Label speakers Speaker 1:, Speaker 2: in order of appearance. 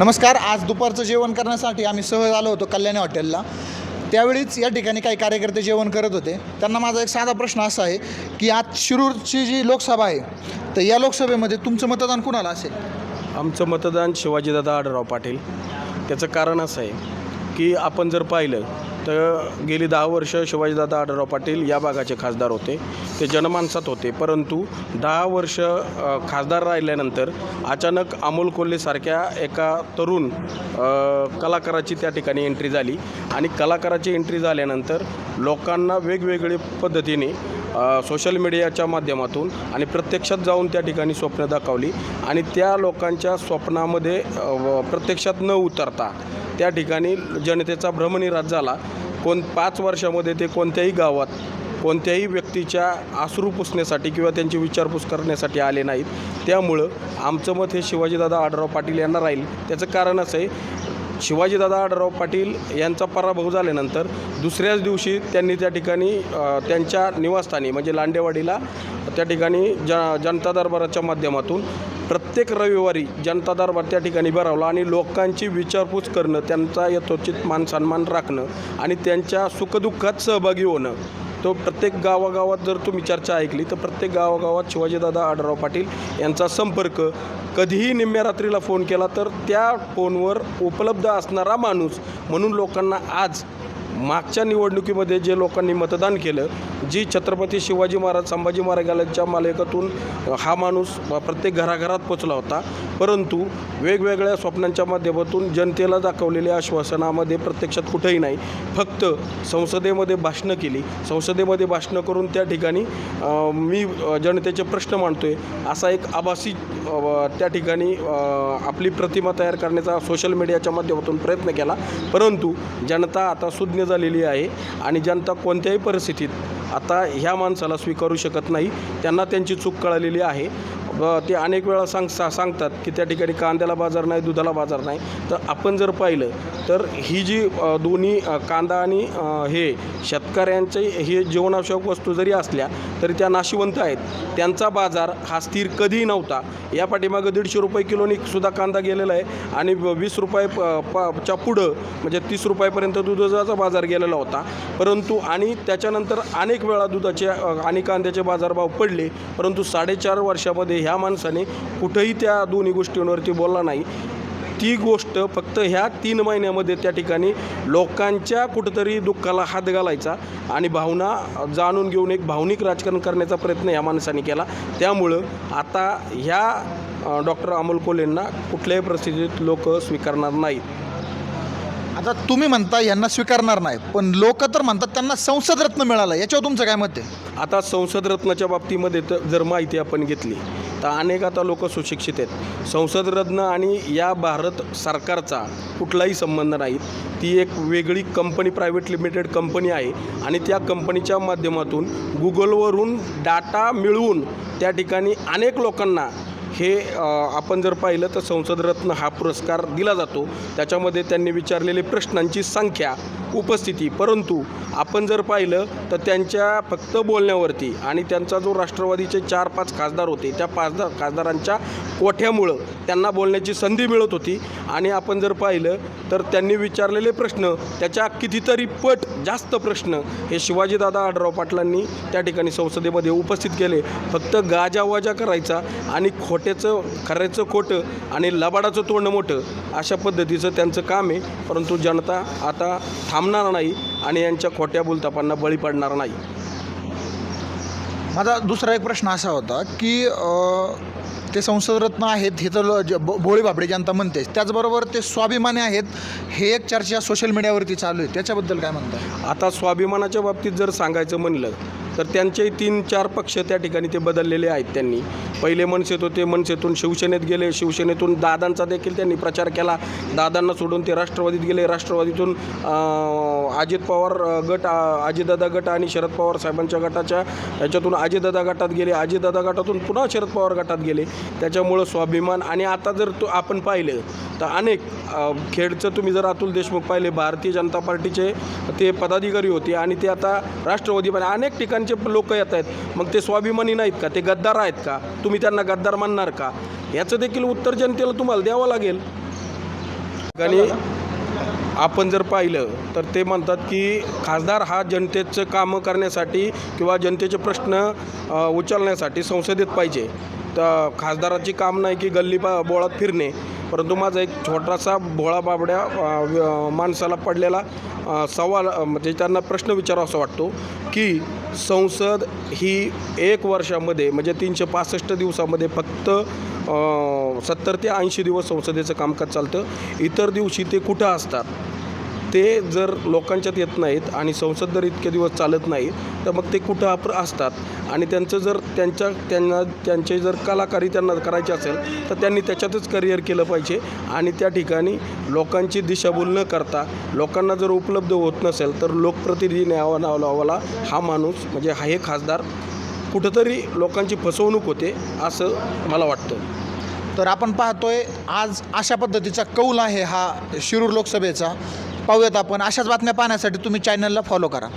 Speaker 1: नमस्कार आज दुपारचं जेवण करण्यासाठी आम्ही सहज आलो होतो कल्याणी हॉटेलला. त्यावेळीच या ठिकाणी काही कार्यकर्ते जेवण करत होते. त्यांना माझा एक साधा प्रश्न असा आहे की आज शिरूरची जी लोकसभा आहे तर या लोकसभेमध्ये तुमचं मतदान कुणाला असेल?
Speaker 2: आमचं मतदान शिवाजीदादा आडराव पाटील. त्याचं कारण असं आहे की आपण जर पाहिलं तर गेली दहा वर्ष शिवाजीदादा आढळराव पाटील या भागाचे खासदार होते. ते जनमानसात होते. परंतु दहा वर्ष खासदार राहिल्यानंतर अचानक अमोल कोल्हेसारख्या एका तरुण कलाकाराची त्या ठिकाणी एंट्री झाली. आणि कलाकाराची एंट्री झाल्यानंतर लोकांना वेगवेगळे पद्धतीने सोशल मीडियाच्या माध्यमातून आणि प्रत्यक्षात जाऊन त्या ठिकाणी स्वप्न दाखवली. आणि त्या लोकांच्या स्वप्नामध्ये व प्रत्यक्षात न उतरता त्या ठिकाणी जनतेचा भ्रमनिरास झाला. कोण पाच वर्षामध्ये ते कोणत्याही गावात कोणत्याही व्यक्तीच्या आसरू पुसण्यासाठी किंवा त्यांची विचारपूस करण्यासाठी आले नाहीत. त्यामुळं आमचं मत हे शिवाजीदादा आडराव पाटील यांना राहील. त्याचं कारण असं आहे शिवाजीदादा आडराव पाटील यांचा पराभव झाल्यानंतर दुसऱ्याच दिवशी त्यांनी त्या ठिकाणी त्यांच्या निवासस्थानी म्हणजे लांडेवाडीला त्या ठिकाणी ज जनता दरबाराच्या माध्यमातून प्रत्येक रविवारी जनता दरबार त्या ठिकाणी भरावला आणि लोकांची विचारपूस करणं त्यांचा यथोचित मान सन्मान राखणं आणि त्यांच्या सुखदुःखात सहभागी होणं. तो प्रत्येक गावागावात जर तुम्ही चर्चा ऐकली तर प्रत्येक गावागावात शिवाजीदादा आढराव पाटील यांचा संपर्क कधीही निम्म्या रात्रीला फोन केला तर त्या फोनवर उपलब्ध असणारा माणूस म्हणून लोकांना आज मागच्या निवडणुकीमध्ये जे लोकांनी मतदान केलं जी छत्रपती शिवाजी महाराज संभाजी महाराजांच्या मालिकेतून हा माणूस प्रत्येक घराघरात पोचला होता. परंतु वेगवेगळ्या स्वप्नांच्या माध्यमातून जनतेला दाखवलेल्या आश्वासनामध्ये प्रत्यक्षात कुठेही नाही. फक्त संसदेमध्ये भाषणं केली. संसदेमध्ये भाषणं करून त्या ठिकाणी मी जनतेचे प्रश्न मांडतोय. असा एक आभासी त्या ठिकाणी आपली प्रतिमा तयार करण्याचा सोशल मीडियाच्या माध्यमातून प्रयत्न केला. परंतु जनता आता सुज्ञ झालेली आहे आणि जनता कोणत्याही परिस्थितीत आता ह्या माणसाला स्वीकारू शकत नाही. त्यांना त्यांची चूक कळालेली आहे. ते अनेक वेळा सांग सा सांगतात की त्या ठिकाणी कांद्याला बाजार नाही दुधाला बाजार नाही. तर आपण जर पाहिलं तर ही जी दोन्ही कांदा आणि हे शेतकऱ्यांचे हे जीवनावश्यक वस्तू जरी असल्या तरी त्या नाशिवंत आहेत. त्यांचा बाजार हा स्थिर कधीही नव्हता. या पाठीमागं दीडशे रुपये किलोनी सुद्धा कांदा गेलेला आहे आणि व- वीस रुपये प च्या पुढं म्हणजे तीस रुपयापर्यंत दुधाचा बाजार गेलेला होता. परंतु आणि त्याच्यानंतर अनेक वेळा दुधाचे आणि कांद्याचे बाजारभाव पडले. परंतु साडेचार वर्षामध्ये ह्या माणसाने कुठंही त्या दोन्ही गोष्टींवरती बोलला नाही. ती गोष्ट फक्त ह्या तीन महिन्यामध्ये त्या ठिकाणी लोकांच्या कुठंतरी दुःखाला हात घालायचा आणि भावना जाणून घेऊन एक भावनिक राजकारण करण्याचा प्रयत्न या माणसाने केला. त्यामुळं आता ह्या डॉक्टर अमोल कोलेंना कुठल्याही परिस्थितीत लोक स्वीकारणार नाहीत.
Speaker 1: आता तुम्ही म्हणता यांना स्वीकारणार नाही पण लोक तर म्हणतात त्यांना संसद रत्न मिळालं. याच्यावर तुमचं काय मत आहे?
Speaker 2: आता संसद रत्नाच्या बाबतीमध्ये तर जर माहिती आपण घेतली तर अनेक आता लोक सुशिक्षित आहेत. संसद रत्न आणि या भारत सरकारचा कुठलाही संबंध नाही. ती एक वेगळी कंपनी प्रायव्हेट लिमिटेड कंपनी आहे आणि त्या कंपनीच्या माध्यमातून गुगलवरून डाटा मिळवून त्या ठिकाणी अनेक लोकांना हे आपण जर पाहिलं तर संसद रत्न हा पुरस्कार दिला जातो. त्याच्यामध्ये त्यांनी विचारलेले प्रश्नांची संख्या उपस्थिती परंतु आपण जर पाहिलं तर त्यांच्या फक्त बोलण्यावरती आणि त्यांचा जो राष्ट्रवादीचे चार पाच खासदार होते त्या पाच खासदारांच्या ओठ्यामुळं त्यांना बोलण्याची संधी मिळत होती. आणि आपण जर पाहिलं तर त्यांनी विचारलेले प्रश्न त्याच्या कितीतरी पट जास्त प्रश्न हे शिवाजीदादा आढराव पाटलांनी त्या ठिकाणी संसदेमध्ये उपस्थित केले. फक्त गाजावाजा करायचा आणि खोट्याचं खऱ्याचं खोटं आणि लबाडाचं तोंड मोठं अशा पद्धतीचं त्यांचं काम आहे. परंतु जनता आता थांबणार नाही आणि यांच्या खोट्या बोलतापांना बळी पडणार नाही.
Speaker 1: माझा दुसरा एक प्रश्न असा होता की ते संसदरत्न आहेत हे तर ज- भोळी बाबडे जनता म्हणतेच. त्याचबरोबर ते स्वाभिमानी आहेत हे एक चर्चा सोशल मीडियावरती चालू आहे. त्याच्याबद्दल काय म्हणतात
Speaker 2: आता स्वाभिमानाच्या बाबतीत जर सांगायचं म्हणलं तर त्यांचे तीन चार पक्ष त्या ठिकाणी ते बदललेले आहेत त्यांनी. पहिले मनसेत होते मनसेतून शिवसेनेत गेले शिवसेनेतून दादांचा देखील त्यांनी प्रचार केला. दादांना सोडून ते राष्ट्रवादीत गेले. राष्ट्रवादीतून अजित पवार गट अजितदादा गट आणि शरद पवार साहेबांच्या गटाच्या याच्यातून अजितदादा गटात गेले. अजितदादा गटातून पुन्हा शरद पवार गटात गेले. त्याच्यामुळं स्वाभिमान आणि आता जर तो आपण पाहिलं तर अनेक खेडचं तुम्ही जर अतुल देशमुख पाहिले भारतीय जनता पार्टीचे ते पदाधिकारी होते आणि ते आता राष्ट्रवादी पण अनेक ठिकाणचे लोक येत आहेत. मग ते स्वाभिमानी नाहीत का? ते गद्दार आहेत का? तुम्ही त्यांना गद्दार मानणार का? याचं देखील उत्तर जनतेला तुम्हाला द्यावं लागेल. आणि आपण जर पाहिलं तर ते म्हणतात की खासदार हा जनतेचं कामं करण्यासाठी किंवा जनतेचे प्रश्न उचलण्यासाठी संसदेत पाहिजे. तर खासदाराची काम नाही की गल्ली बा बोळात फिरणे. परंतु माझा एक छोटासा भोळा बाबड्या माणसाला पडलेला सवाल म्हणजे त्यांना प्रश्न विचारावा वाटतो की संसद ही एक वर्षामध्ये म्हणजे तीनशे पासष्ट दिवसामध्ये फक्त सत्तर ते ऐंशी दिवस संसदेचं कामकाज चालतं. इतर दिवशी ते कुठं असतात? ते जर लोकांच्यात येत नाहीत आणि संसद जर इतके दिवस चालत नाही तर मग ते कुठं अप्र असतात? आणि त्यांचं जर त्यांच्या त्यांना त्यांचे जर कलाकारी त्यांना करायचे असेल तर त्यांनी त्याच्यातच करिअर केलं पाहिजे. आणि त्या ठिकाणी लोकांची दिशाभूल न करता लोकांना जर उपलब्ध होत नसेल तर लोकप्रतिनिधी न्यावा नावाला हा माणूस म्हणजे हा हे खासदार कुठंतरी लोकांची फसवणूक होते असं मला वाटतं.
Speaker 1: तर आपण पाहतोय आज अशा पद्धतीचा कौल आहे हा शिरूर लोकसभेचा. पाहूयात आपण. अशाच बातम्या पाहण्यासाठी तुम्ही चॅनलला फॉलो करा.